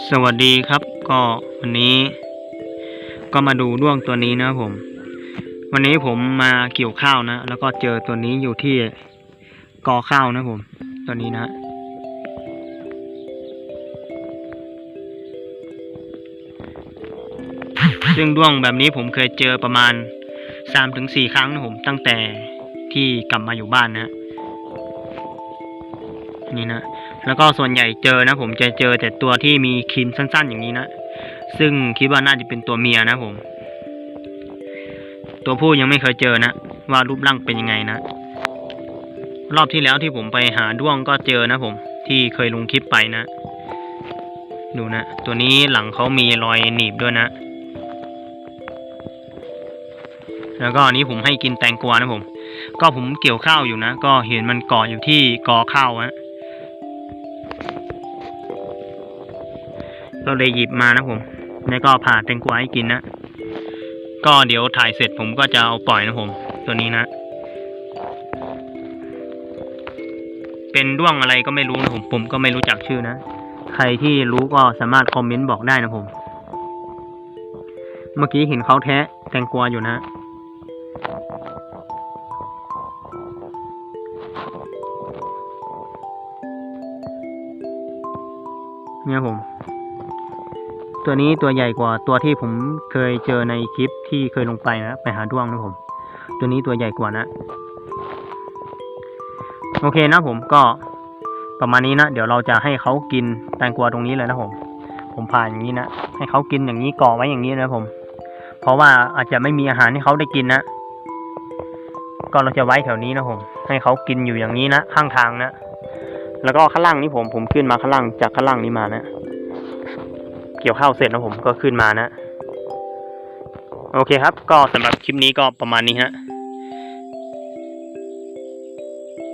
สวัสดีครับก็วันนี้ก็มาดูด้วงตัวนี้นะผม วันนี้ผมมาเกี่ยวข้าวนะ แล้วก็เจอตัวนี้อยู่ที่กอข้าวนะผม ตัวนี้นะซึ่งด้วงแบบนี้ผมเคยเจอประมาณสามถึงสี่ครั้งนะผม ตั้งแต่ที่กลับมาอยู่บ้านนะ นี่นะ แล้วก็ส่วนใหญ่เจอนะ ผมจะเจอแต่ตัวที่มีครีมสั้น ๆ อย่างนี้นะ ซึ่งคิดว่าน่าจะเป็นตัวเมียนะผม ตัวผู้ยังไม่เคยเจอนะ ว่ารูปร่างเป็นยังไงนะ รอบที่แล้วที่ผมไปหาด้วงก็เจอนะผม ที่เคยลงคลิปไปนะ ดูนะ ตัวนี้หลังเขามีรอยหนีบด้วยนะ แล้วก็อันนี้ผมให้กินแตงกวานะผมก็ผมเกี่ยวข้าวอยู่นะ ก็เห็นมันเกาะอยู่ที่กอข้าวฮะ เราเลยหยิบมานะผม แล้วก็ผ่าแตงกวาให้กินนะ ก็เดี๋ยวถ่ายเสร็จผมก็จะเอาปล่อยนะผม ตัวนี้นะ เป็นด้วงอะไรก็ไม่รู้นะผม ผมก็ไม่รู้จักชื่อนะ ใครที่รู้ก็สามารถคอมเมนต์บอกได้นะผม เมื่อกี้เห็นเขาแทะแตงกวาอยู่นะเนี่ยผม ตัวนี้ตัวใหญ่กว่าตัวที่ผมเคยเจอในคลิปที่เคยลงไปนะไปหาด้วงนะผม ตัวนี้ตัวใหญ่กว่านะ โอเคนะผมก็ประมาณนี้นะเดี๋ยวเราจะให้เขากินแตงกวาตรงนี้เลยนะผม ผมผ่านอย่างนี้นะให้เขากินอย่างนี้ก่อไว้อย่างนี้นะผม เพราะว่าอาจจะไม่มีอาหารให้เขาได้กินนะก็เราจะไว้แถวนี้นะผม ให้เขากินอยู่อย่างนี้นะข้างทางนะแล้วก็ข้างล่างนี้ผมผมขึ้นมาข้างล่างจากข้างล่างนี้มานะ เกี่ยวข้าวเสร็จนะผมก็ขึ้นมานะ โอเคครับ ก็สำหรับคลิปนี้ก็ประมาณนี้ฮะ